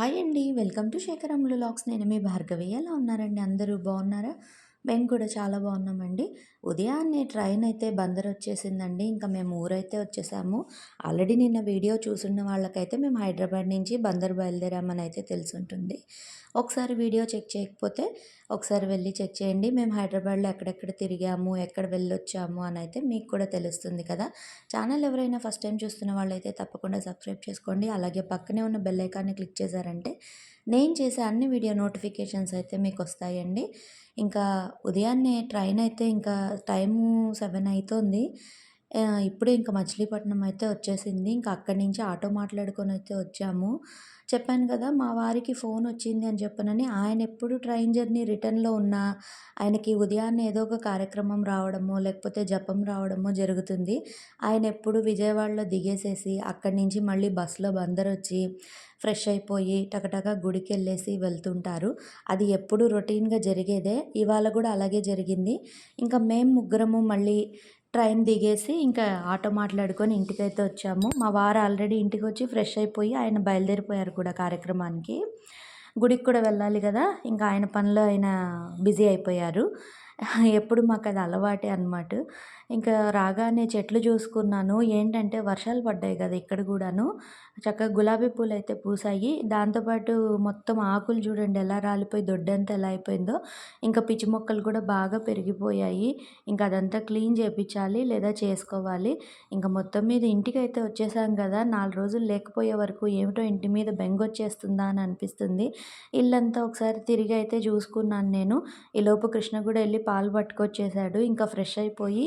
Hi అండి. Welcome to శేఖరములు లాక్స్. నేను మీ భార్గవి. ఎలా ఉన్నారండి? అందరూ బాగున్నారా? మేము కూడా చాలా బాగున్నామండి. ఉదయాన్నే ట్రైన్ అయితే బందర్ వచ్చేసిందండి. ఇంకా మేము ఊరైతే వచ్చేసాము. ఆల్రెడీ నిన్న వీడియో చూసున్న వాళ్ళకైతే మేము హైదరాబాద్ నుంచి బందర్ బయలుదేరామని అయితే తెలుసుంటుంది ఒకసారి వీడియో చెక్ చేయకపోతే ఒకసారి వెళ్ళి చెక్ చేయండి. మేము హైదరాబాద్లో ఎక్కడెక్కడ తిరిగాము ఎక్కడ వెళ్ళొచ్చాము అని అయితే మీకు కూడా తెలుస్తుంది కదా. ఛానల్ ఎవరైనా ఫస్ట్ టైం చూస్తున్న వాళ్ళైతే తప్పకుండా సబ్స్క్రైబ్ చేసుకోండి. అలాగే పక్కనే ఉన్న బెల్ ఐకాన్ని క్లిక్ చేశారంటే నేను చేసే అన్ని వీడియో నోటిఫికేషన్స్ అయితే మీకు వస్తాయండి. ఇంకా ఉదయాన్నే ట్రైన్ అయితే ఇంకా టైము సెవెన్ అవుతుంది ఇప్పుడే ఇంకా మచిలీపట్నం అయితే వచ్చేసింది. ఇంకా అక్కడి నుంచి ఆటో మాట్లాడుకొని అయితే వచ్చాము. చెప్పాను కదా మా వారికి ఫోన్ వచ్చింది అని చెప్పనని ఆయన ఎప్పుడు ట్రైన్ జర్నీ రిటర్న్లో ఉన్నా ఆయనకి ఉదయాన్నే ఏదో ఒక కార్యక్రమం రావడమో లేకపోతే జపం రావడమో జరుగుతుంది. ఆయన ఎప్పుడు విజయవాడలో దిగేసేసి అక్కడి నుంచి మళ్ళీ బస్సులో బందర్ వచ్చి ఫ్రెష్ అయిపోయి టకటక గుడికి వెళ్ళేసి వెళ్తుంటారు. అది ఎప్పుడు రొటీన్గా జరిగేదే ఇవాళ కూడా అలాగే జరిగింది. ఇంకా మేము ముగ్గురము మళ్ళీ ట్రైన్ దిగేసి ఇంకా ఆటో మాట్లాడుకొని ఇంటికైతే వచ్చాము. మా వారు ఆల్రెడీ ఇంటికి వచ్చి ఫ్రెష్ అయిపోయి ఆయన బయలుదేరిపోయారు కూడా కార్యక్రమానికి. గుడికి కూడా వెళ్ళాలి కదా ఇంకా ఆయన పనిలో ఆయన బిజీ అయిపోయారు. ఎప్పుడు మాకు అది అలవాటే అనమాట ఇంకా రాగానే చెట్లు చూసుకున్నాను. ఏంటంటే వర్షాలు పడ్డాయి కదా ఇక్కడ కూడాను. చక్కగా గులాబీ పూలు అయితే పూసాయి దాంతోపాటు మొత్తం ఆకులు చూడండి ఎలా రాలిపోయి దొడ్డంతా ఎలా అయిపోయిందో. ఇంకా పిచ్చి మొక్కలు కూడా బాగా పెరిగిపోయాయి. ఇంకా అదంతా క్లీన్ చేయించాలి లేదా చేసుకోవాలి. ఇంకా మొత్తం మీద ఇంటికి అయితే వచ్చేసాం కదా. నాలుగు రోజులు లేకపోయే వరకు ఏమిటో ఇంటి మీద బెంగొచ్చేస్తుందా అని అనిపిస్తుంది. ఇల్లంతా ఒకసారి తిరిగి అయితే చూసుకున్నాను నేను. ఈలోపు కృష్ణ కూడా వెళ్ళి పాలు పట్టుకొచ్చేసాడు. ఇంకా ఫ్రెష్ అయిపోయి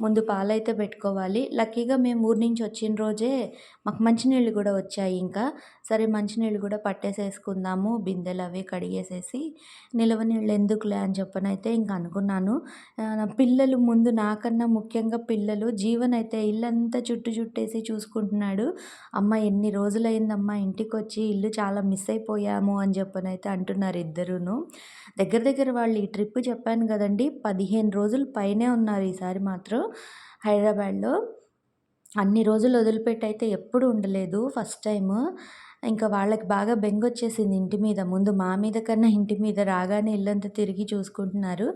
ముందు పాలైతే పెట్టుకోవాలి. లక్కీగా మేము ఊరి నుంచి వచ్చిన రోజే మాకు మంచినీళ్ళు కూడా వచ్చాయి ఇంకా. సరే మంచినీళ్ళు కూడా పట్టేసేసుకుందాము. బిందెలు అవి కడిగేసేసి నిలవ నీళ్ళు ఎందుకులే అని చెప్పనైతే ఇంకా అనుకున్నాను. పిల్లలు ముందు నాకన్నా ముఖ్యంగా పిల్లలు జీవన్ అయితే ఇల్లంతా చుట్టు చుట్టేసి చూసుకుంటున్నాడు. అమ్మ ఎన్ని రోజులైందమ్మా ఇంటికి వచ్చి ఇల్లు చాలా మిస్ అయిపోయాము అని చెప్పనైతే అంటున్నారు ఇద్దరును. దగ్గర దగ్గర వాళ్ళు ఈ ట్రిప్ చెప్పాను కదండి పదిహేను రోజులు పైనే ఉన్నారు ఈసారి మాత్రం. హైదరాబాద్లో. అన్ని రోజులు వదిలిపెట్టి అయితే ఎప్పుడు ఉండలేదు. First time. ఇంకా వాళ్ళకి బాగా బెంగొచ్చేసింది ఇంటి మీద. ముందు మా మీద కన్నా ఇంటి మీద రాగానే ఇల్లంతా తిరిగి చూసుకుంటున్నారు.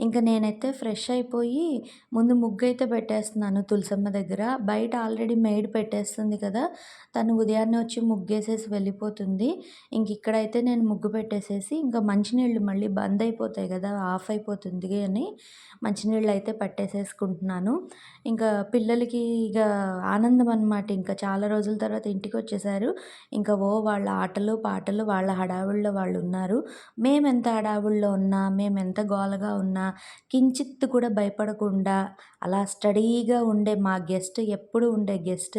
ఇంకా నేనైతే ఫ్రెష్ అయిపోయి ముందు ముగ్గు అయితే పెట్టేస్తున్నాను తులసమ్మ దగ్గర. బయట ఆల్రెడీ మేడ్ పెట్టేస్తుంది కదా తను ఉదయాన్నే వచ్చి ముగ్గేసేసి వెళ్ళిపోతుంది. ఇంక ఇక్కడైతే నేను ముగ్గు పెట్టేసేసి ఇంకా మంచినీళ్ళు మళ్ళీ బంద్ అయిపోతాయి కదా ఆఫ్ అయిపోతుంది అని మంచినీళ్ళు అయితే పట్టేసేసుకుంటున్నాను. ఇంకా పిల్లలకి ఇక ఆనందం అనమాట ఇంకా చాలా రోజుల తర్వాత ఇంటికి వచ్చేసారు. ఇంకా ఓ వాళ్ళ ఆటలు పాటలు వాళ్ళ హడావుల్లో వాళ్ళు ఉన్నారు మేమెంత హడావుల్లో ఉన్నా మేమెంత గోలగా ఉన్నా కించిత్తు కూడా భయపడకుండా అలా స్టడీగా ఉండే మా గెస్ట్ ఎప్పుడు ఉండే గెస్ట్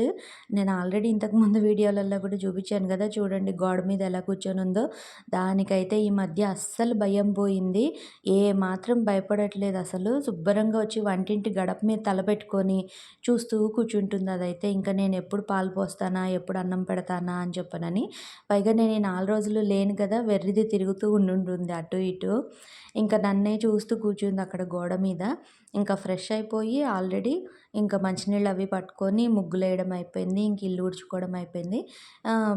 నేను ఆల్రెడీ ఇంతకుముందు వీడియోలలో కూడా చూపించాను కదా చూడండి గోడ మీద ఎలా కూర్చొని ఉందో దానికైతే ఈ మధ్య అస్సలు భయం పోయింది. ఏ మాత్రం భయపడట్లేదు అసలు. శుభ్రంగా వచ్చి వంటింటి గడప మీద తలపెట్టుకొని చూస్తూ కూర్చుంటుంది అదైతే. ఇంకా నేను ఎప్పుడు పాలు పోస్తానా ఎప్పుడు అన్నం పెడతానా అని చెప్పనని అని పైగా నేను ఈ నాలుగు రోజులు లేను కదా వెర్రిది తిరుగుతూ ఉండుంటుంది అటు ఇటు. ఇంకా నన్నే చూస్తూ కూర్చుంది అక్కడ గోడ మీద. ఇంకా ఫ్రెష్ అయిపోయి ఆల్రెడీ ఇంకా మంచినీళ్ళు అవి పట్టుకొని ముగ్గులు వేయడం అయిపోయింది ఇంక ఇల్లు ఊడ్చుకోవడం అయిపోయింది.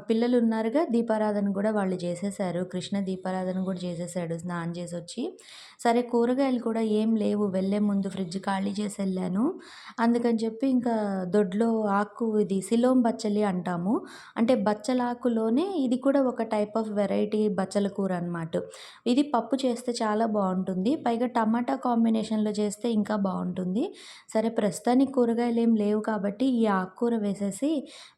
పిల్లలు ఉన్నారుగా దీపారాధన కూడా వాళ్ళు చేసేసారు కృష్ణ దీపారాధన కూడా చేసేసాడు స్నానం చేసి వచ్చి సరే కూరగాయలు కూడా ఏం లేవు వెళ్ళే ముందు ఫ్రిడ్జ్ ఖాళీ చేసి వెళ్ళాను. అందుకని చెప్పి ఇంకా దొడ్లో ఆకు ఇది సిలోం బచ్చలి అంటాము. అంటే బచ్చలాకులోనే ఇది కూడా ఒక టైప్ ఆఫ్ వెరైటీ బచ్చల కూర అనమాట ఇది పప్పు చేస్తే చాలా బాగుంటుంది. పైగా టమాటా కాంబినేషన్లో చేస్తే ఇంకా బాగుంటుంది. సరే ప్రస్తుతానికి కూరగాయలు ఏం లేవు కాబట్టి ఈ ఆకుకూర వేసేసి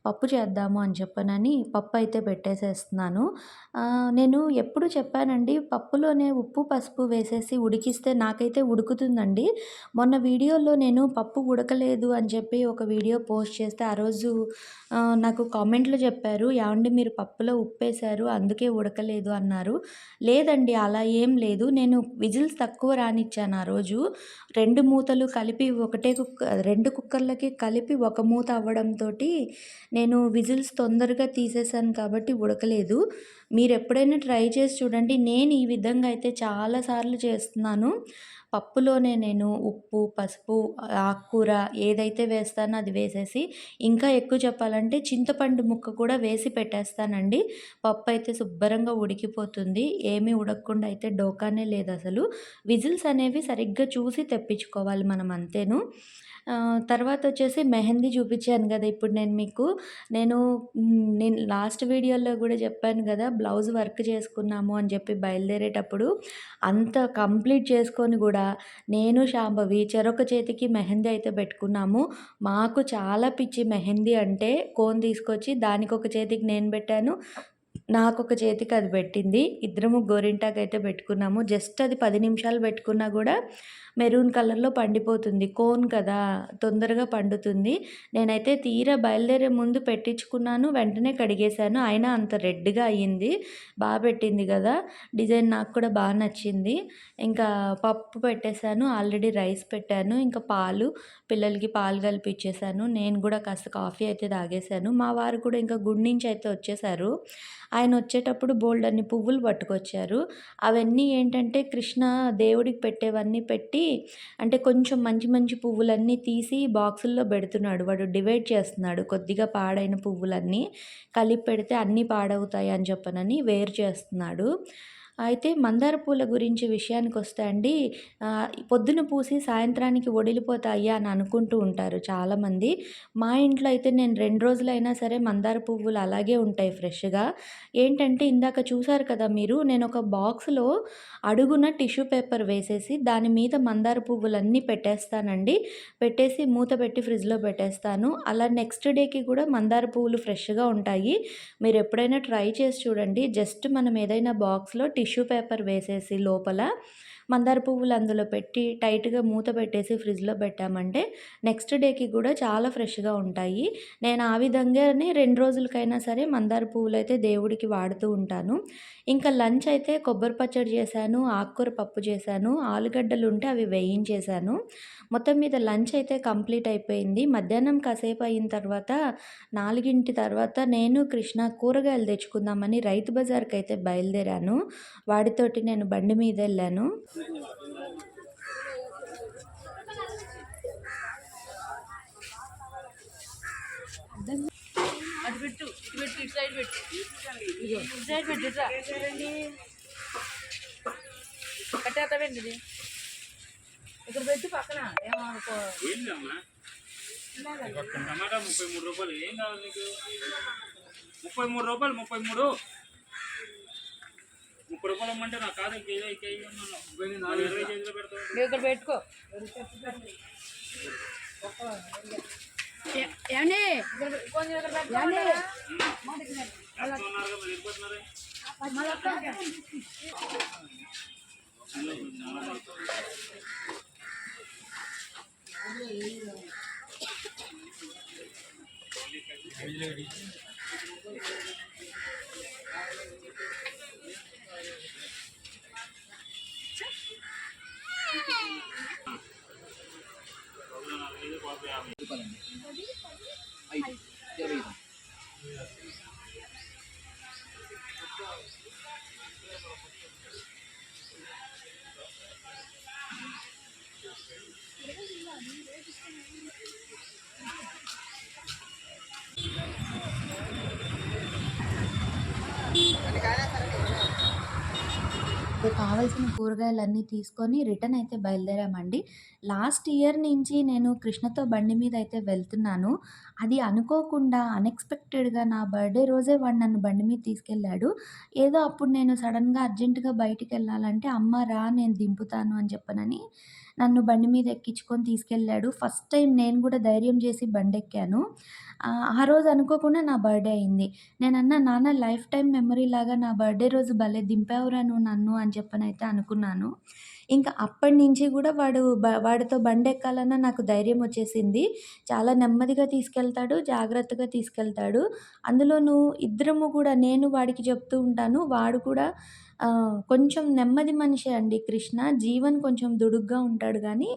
పప్పు చేద్దాము అని చెప్పనని పప్పు అయితే పెట్టేసేస్తున్నాను నేను ఎప్పుడు చెప్పానండి పప్పులోనే ఉప్పు పసుపు వేసేసి ఉడికిస్తే నాకైతే ఉడుకుతుందండి. మొన్న వీడియోలో నేను పప్పు ఉడకలేదు అని చెప్పి ఒక వీడియో పోస్ట్ చేస్తే ఆ రోజు నాకు కామెంట్లో చెప్పారు ఏమండి మీరు పప్పులో ఉప్పేశారు అందుకే ఉడకలేదు అన్నారు. లేదండి అలా ఏం లేదు. నేను విజిల్స్ తక్కువ రానిచ్చాను ఆ రోజు. రెండు రెండు మూతలు కలిపి ఒకటే కుక్క రెండు కుక్కర్లకి కలిపి ఒక మూత అవ్వడంతోటి నేను విజిల్స్ తొందరగా తీసేసాను కాబట్టి ఉడకలేదు. మీరు ఎప్పుడైనా ట్రై చేసి చూడండి. నేను ఈ విధంగా అయితే చాలా సార్లు చేస్తున్నాను. పప్పులోనే నేను ఉప్పు పసుపు ఆకుకూర ఏదైతే వేస్తానో అది వేసేసి ఇంకా ఎక్కువ చెప్పాలంటే చింతపండు ముక్క కూడా వేసి పెట్టేస్తానండి. పప్పు అయితే శుభ్రంగా ఉడికిపోతుంది. ఏమీ ఉడకకుండా అయితే డోకానే లేదు అసలు. విజిల్స్ అనేవి సరిగ్గా చూసి తెప్పించుకోవాలి. మనం అంతేను. తర్వాత వచ్చేసి మెహందీ చూపించాను కదా ఇప్పుడు నేను మీకు. నేను నేను లాస్ట్ వీడియోలో కూడా చెప్పాను కదా బ్లౌజ్ వర్క్ చేసుకున్నాము అని చెప్పి బయలుదేరేటప్పుడు అంత కంప్లీట్ చేసుకొని కూడా నేను శాంభవి చెరొక చేతికి మెహందీ అయితే పెట్టుకున్నాము. మాకు చాలా పిచ్చి మెహందీ అంటే కోన్ తీసుకొచ్చి దానికి ఒక చేతికి నేను పెట్టాను. నాకు ఒక చేతికి అది పెట్టింది. ఇద్దరము గోరింటాకు అయితే పెట్టుకున్నాము. జస్ట్ అది పది నిమిషాలు పెట్టుకున్నా కూడా మెరూన్ కలర్లో పండిపోతుంది. కోన్ కదా తొందరగా పండుతుంది. నేనైతే తీరా బయలుదేరే ముందు పెట్టించుకున్నాను వెంటనే కడిగేశాను. అయినా అంత రెడ్గా అయ్యింది. బాగా పెట్టింది కదా. డిజైన్ నాకు కూడా బాగా నచ్చింది. ఇంకా పప్పు పెట్టేశాను ఆల్రెడీ రైస్ పెట్టాను. ఇంకా పాలు పిల్లలకి పాలు కలిపి ఇచ్చేసాను నేను కూడా కాస్త కాఫీ అయితే తాగేశాను. మా వారు కూడా ఇంకా గుడి నుంచి అయితే వచ్చేసారు ఆయన వచ్చేటప్పుడు బోల్డ్ అన్ని పువ్వులు పట్టుకొచ్చారు. అవన్నీ ఏంటంటే కృష్ణ దేవుడికి పెట్టేవన్నీ పెట్టి అంటే కొంచెం మంచి మంచి పువ్వులన్నీ తీసి బాక్సుల్లో పెడుతున్నాడు. వాడు డివైడ్ చేస్తున్నాడు. కొద్దిగా పాడైన పువ్వులన్నీ కలిపి పెడితే అన్నీ పాడవుతాయి అని చెప్పనని వేరు చేస్తున్నాడు. అయితే మందార పూల గురించి విషయానికి వస్తే అండి పొద్దున పూసి సాయంత్రానికి ఒడిలిపోతాయి అని అనుకుంటూ ఉంటారు చాలామంది. మా ఇంట్లో అయితే నేను రెండు రోజులైనా సరే మందార పువ్వులు అలాగే ఉంటాయి ఫ్రెష్గా. ఏంటంటే ఇందాక చూసారు కదా మీరు నేను ఒక బాక్స్లో అడుగున టిష్యూ పేపర్ వేసేసి దాని మీద మందార పువ్వులన్నీ పెట్టేస్తానండి. పెట్టేసి మూత పెట్టి ఫ్రిడ్జ్లో పెట్టేస్తాను. అలా నెక్స్ట్ డేకి కూడా మందార పువ్వులు ఫ్రెష్గా ఉంటాయి. మీరు ఎప్పుడైనా ట్రై చేసి చూడండి. జస్ట్ మనం ఏదైనా బాక్స్లో టిష్యూ పేపర్ వేసేసి లోపల మందార పువ్వులు అందులో పెట్టి టైట్గా మూత పెట్టేసి ఫ్రిడ్జ్లో పెట్టామంటే నెక్స్ట్ డేకి కూడా చాలా ఫ్రెష్గా ఉంటాయి. నేను ఆ విధంగానే రెండు రోజులకైనా సరే మందార పువ్వులు అయితే దేవుడికి వాడుతూ ఉంటాను. ఇంకా లంచ్ అయితే కొబ్బరి పచ్చడి చేశాను ఆకుకూర పప్పు చేశాను ఆలుగడ్డలు ఉంటే అవి వేయించేశాను. మొత్తం మీద లంచ్ అయితే కంప్లీట్ అయిపోయింది. మధ్యాహ్నం కాసేపు అయిన తర్వాత నాలుగింటి తర్వాత నేను కృష్ణ కూరగాయలు తెచ్చుకుందామని రైతు బజార్కి అయితే బయలుదేరాను. వాడితోటి నేను బండి మీద వెళ్ళాను. అటు పెట్టు ఇటు పెట్టు ఇటు సైడ్ పెట్టు. ఇటు సైడ్ పెట్టు ఇట్రా కట్టేస్తావేంటి ఇది ఇక్కడ పెట్టు పక్కన. ఏమనుకో టమాటా ముప్పై మూడు రూపాయలు. ఏం కావాలి నీకు? ముప్పై మూడు రూపాయలు ముప్పై మూడు. ముప్పై రూపాయలు ఇమ్మంటే నాకు కాదు కేజీ కేజీ ఇరవై కేజీలో పెడతావు. ఇక్కడ పెట్టుకో. ఏమండి 我也是啊，我也是。ఇప్పుడు కావాల్సిన కూరగాయలన్నీ తీసుకొని రిటర్న్ అయితే బయలుదేరామండి. లాస్ట్ ఇయర్ నుంచి నేను కృష్ణతో బండి మీద అయితే వెళ్తున్నాను. అది అనుకోకుండా అన్ఎక్స్పెక్టెడ్గా నా బర్త్డే రోజే వాడు నన్ను బండి మీద తీసుకెళ్ళాడు. ఏదో అప్పుడు నేను సడన్గా అర్జెంటుగా బయటికి వెళ్ళాలంటే అమ్మ రా నేను దింపుతాను అని చెప్పనని నన్ను బండి మీద ఎక్కించుకొని తీసుకెళ్ళాడు. ఫస్ట్ టైం నేను కూడా ధైర్యం చేసి బండి ఎక్కాను ఆ రోజు అనుకోకుండా నా బర్త్డే అయింది. నేను అన్న నాన్న లైఫ్ టైం మెమరీ లాగా నా బర్త్డే రోజు భలే దింపావురా నువ్వు నన్ను అని చెప్పని అయితే అనుకున్నాను. ఇంకా అప్పటి నుంచి కూడా వాడు బ వాడితో ఎక్కాలన్న నాకు ధైర్యం వచ్చేసింది. చాలా నెమ్మదిగా తీసుకెళ్తాడు, జాగ్రత్తగా తీసుకెళ్తాడు. అందులోనూ ఇద్దరము కూడా నేను వాడికి చెప్తూ ఉంటాను. వాడు కూడా కొంచెం నెమ్మది మనిషే అండి కృష్ణ. జీవన్ కొంచెం దుడుగ్గా ఉంటాడు కానీ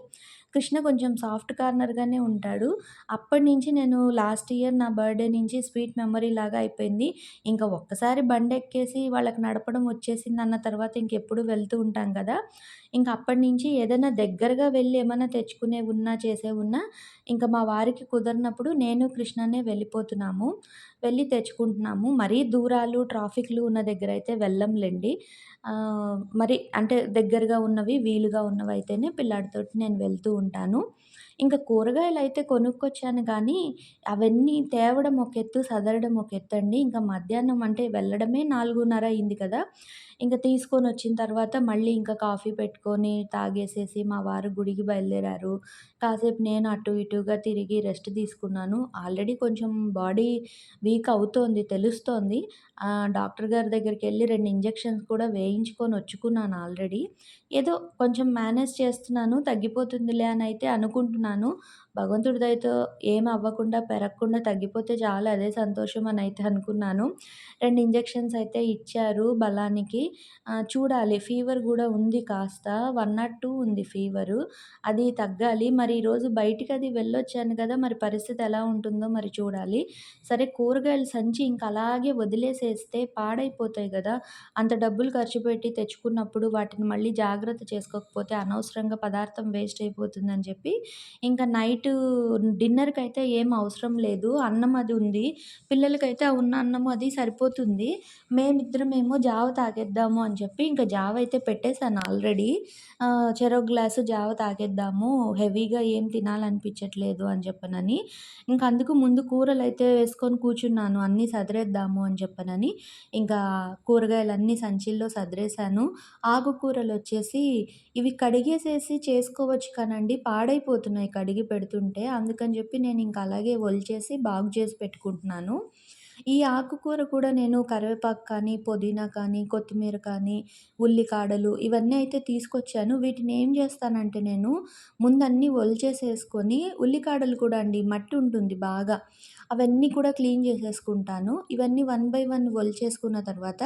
కృష్ణ కొంచెం సాఫ్ట్ కార్నర్‌గానే ఉంటాడు. అప్పటినుంచి నేను లాస్ట్ ఇయర్ నా బర్త్‌డే నుంచి స్వీట్ మెమరీ లాగా అయిపోయింది. ఇంకా ఒక్కసారి బండి ఎక్కేసి వాళ్ళకి నడపడం వచ్చేసింది అన్న తర్వాత ఇంకెప్పుడు వెళ్తూ ఉంటాం కదా! ఇంక అప్పటినుంచి ఏదైనా దగ్గరగా వెళ్ళి ఏమైనా తెచ్చుకునే ఉన్నా చేసే ఉన్నా ఇంకా మా వారికి కుదరినప్పుడు నేను, కృష్ణనే వెళ్ళిపోతున్నాము. వెళ్ళి తెచ్చుకుంటున్నాము. మరీ దూరాలు, ట్రాఫిక్‌లు ఉన్న దగ్గర అయితే వెళ్ళంలేండి మరి అంటే దగ్గరగా ఉన్నవి, వీలుగా ఉన్నవి అయితేనే పిల్లాడితోటి నేను వెళ్తూ ఉంటాను. ఇంకా కూరగాయలు అయితే కొనుక్కొచ్చాను కానీ అవన్నీ తేవడం ఒక ఎత్తు, సదరడం ఒక ఎత్తు అండి ఇంకా మధ్యాహ్నం అంటే వెళ్ళడమే 4:30 అయింది కదా! ఇంక తీసుకొనొచ్చిన తర్వాత మళ్ళీ ఇంకా కాఫీ పెట్టుకొని తాగేసేసి మా వారు గుడికి బయలుదేరారు. కాసేపు నేను అటు ఇటుగా తిరిగి రెస్ట్ తీసుకున్నాను. ఆల్రెడీ కొంచెం బాడీ వీక్ అవుతోంది తెలుస్తోంది. డాక్టర్ గారి దగ్గరికి వెళ్ళి రెండు ఇంజెక్షన్స్ కూడా వేయించుకొని వచ్చుకున్నాను ఆల్రెడీ. ఏదో కొంచెం మేనేజ్ చేస్తున్నాను. తగ్గిపోతుందిలే అని అయితే అనుకుంటున్నాను. భగవంతుడి దయతో ఏం అవ్వకుండా, పెరగకుండా తగ్గిపోతే చాలు అదే సంతోషం అని అయితే అనుకున్నాను. రెండు ఇంజెక్షన్స్ అయితే ఇచ్చారు బలానికి. చూడాలి ఫీవర్ కూడా ఉంది కాస్త. 102 ఉంది ఫీవరు. అది తగ్గాలి. మరి ఈరోజు బయటికి అది వెళ్ళొచ్చాను కదా! మరి పరిస్థితి ఎలా ఉంటుందో మరి చూడాలి. సరే కూరగాయల సంచి ఇంకా అలాగే వదిలేసేస్తే పాడైపోతాయి కదా అంత డబ్బులు ఖర్చు పెట్టి తెచ్చుకున్నప్పుడు వాటిని మళ్ళీ జాగ్రత్త చేసుకోకపోతే అనవసరంగా పదార్థం వేస్ట్ అయిపోతుందని చెప్పి, ఇంకా నైట్ డిన్నర్కి అయితే ఏం అవసరం లేదు. అన్నం అది ఉంది. పిల్లలకైతే ఉన్న అన్నం అది సరిపోతుంది. మేమిద్దరమేమో జావ తాగేద్దాము అని చెప్పి ఇంకా జావ అయితే పెట్టేసాను ఆల్రెడీ. చెరో గ్లాసు జావ తాగేద్దాము. హెవీగా ఏం తినాలనిపించట్లేదు అని చెప్పనని. ఇంక అందుకు ముందు కూరలు అయితే వేసుకొని కూర్చున్నాను. అన్నీ సదిరేద్దాము అని చెప్పనని. ఇంకా కూరగాయలన్నీ సంచిల్లో సదిరేశాను. ఆకుకూరలొచ్చేసి ఇవి కడిగేసేసి చేసుకోవచ్చు కానండి పాడైపోతున్నాయి కడిగి పెడుతుంటే. అందుకని చెప్పి నేను ఇంకా అలాగే ఒలిచేసి బాగు చేసి పెట్టుకుంటున్నాను. ఈ ఆకుకూర కూడా నేను కరివేపాకు కానీ, పుదీనా కానీ, కొత్తిమీర కానీ, ఉల్లికాడలు ఇవన్నీ అయితే తీసుకొచ్చాను. వీటిని ఏం చేస్తానంటే నేను ముందన్నీ ఒలిచేసేసుకొని ఉల్లికాడలు కూడా అండి మట్టి ఉంటుంది బాగా. అవన్నీ కూడా క్లీన్ చేసేసుకుంటాను. ఇవన్నీ వన్ బై వన్ ఒలిచేసుకున్న తర్వాత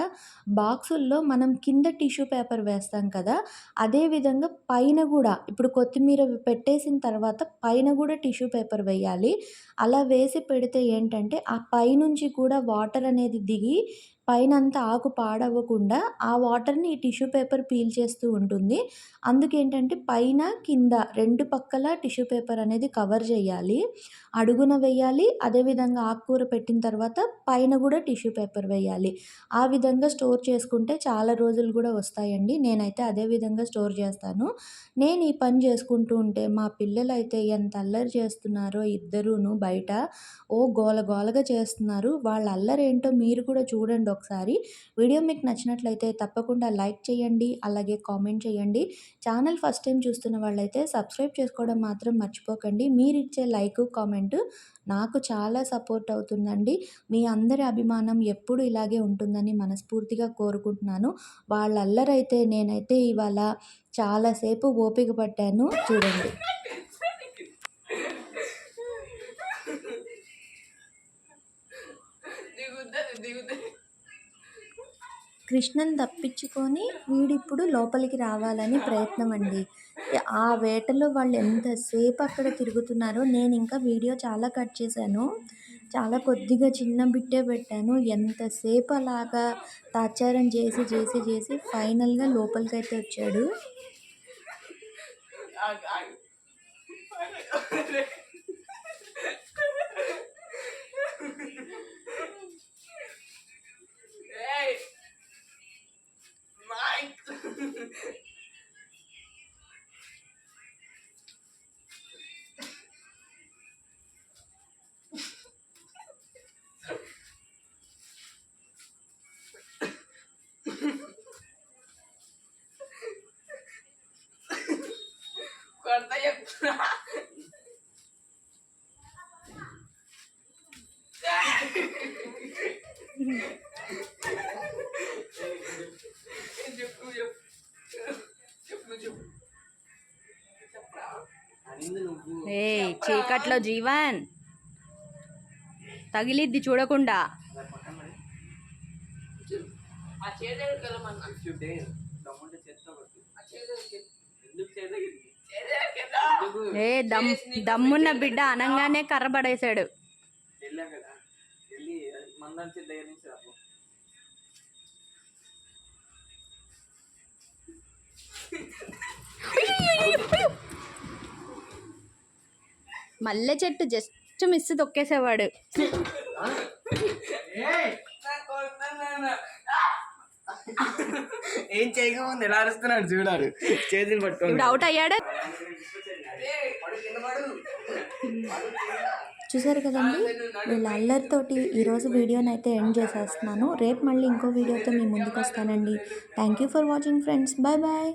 బాక్సుల్లో మనం కింద టిష్యూ పేపర్ వేస్తాం కదా! అదే విధంగా పైన కూడా ఇప్పుడు కొత్తిమీర పెట్టేసిన తర్వాత పైన కూడా టిష్యూ పేపర్ వేయాలి. అలా వేసి పెడితే ఏంటంటే ఆ పైనుంచి కూడా వాటర్ అనేది దిగి పైనంతా ఆకు పాడవ్వకుండా ఆ వాటర్‌ని ఈ టిష్యూ పేపర్ పీల్ చేస్తూ ఉంటుంది. అందుకేంటంటే పైన, కింద రెండు పక్కల టిష్యూ పేపర్ అనేది కవర్ చేయాలి. అడుగున వేయాలి. అదేవిధంగా ఆకుకూర పెట్టిన తర్వాత పైన కూడా టిష్యూ పేపర్ వేయాలి. ఆ విధంగా స్టోర్ చేసుకుంటే చాలా రోజులు కూడా వస్తాయండి. నేనైతే అదే విధంగా స్టోర్ చేస్తాను. నేను ఈ పని చేసుకుంటూ ఉంటే మా పిల్లలు అయితే ఎంత అల్లరి చేస్తున్నారో ఇద్దరూను బయట. ఓ గోల గోలగా చేస్తున్నారు. వాళ్ళ అల్లరేంటో మీరు కూడా చూడండి ఒకసారి. వీడియో మీకు నచ్చినట్లయితే తప్పకుండా లైక్ చేయండి. అలాగే కామెంట్ చేయండి. ఛానల్ ఫస్ట్ టైం చూస్తున్న వాళ్ళైతే సబ్స్క్రైబ్ చేసుకోవడం మాత్రం మర్చిపోకండి. మీరిచ్చే లైకు, కామెంటు నాకు చాలా సపోర్ట్ అవుతుందండి. మీ అందరి అభిమానం ఎప్పుడు ఇలాగే ఉంటుందని మనస్ఫూర్తిగా కోరుకుంటున్నాను. వాళ్ళ అల్లరైతే నేనైతే ఇవాళ చాలాసేపు ఓపిక పట్టాను. చూడండి. దిగుతది దిగుతది. కృష్ణని తప్పించుకొని వీడిప్పుడు లోపలికి రావాలని ప్రయత్నం అండి. ఆ వేటలో వాళ్ళు ఎంతసేపు అక్కడ తిరుగుతున్నారో నేను ఇంకా వీడియో చాలా కట్ చేశాను. చాలా కొద్దిగా చిన్న బిట్టే పెట్టాను. ఎంతసేపు అలాగా తాచారం చేసి, చేసి, చేసి ఫైనల్‌గా లోపలికి అయితే వచ్చాడు. Hey! bike. Corta y apura. చెప్తున్నా. చీకట్లో జీవన్. తగిలిద్ది చూడకుండా. ఏ దమ్ దమ్మున్న బిడ్డ అనంగానే కర్ర పడేశాడు వెళ్ళా కదా వెళ్ళి మందంచి దగ్గర నుంచి రాపో మల్లె చెట్టు జస్ట్ మిస్ తొక్కేసేవాడు. ఏం చేయకముందు ఎలా అరుస్తున్నాడు చూడారు చేతిని పట్టుకోండి ఇప్పుడు అవుట్ అయ్యాడు? చూసారు కదండి? వీళ్ళ అల్లరితోటి ఈరోజు వీడియోని అయితే ఎండ్ చేసేస్తున్నాను. రేపు మళ్ళీ ఇంకో వీడియోతో మీ ముందుకు వస్తానండి. Thank you for watching friends bye bye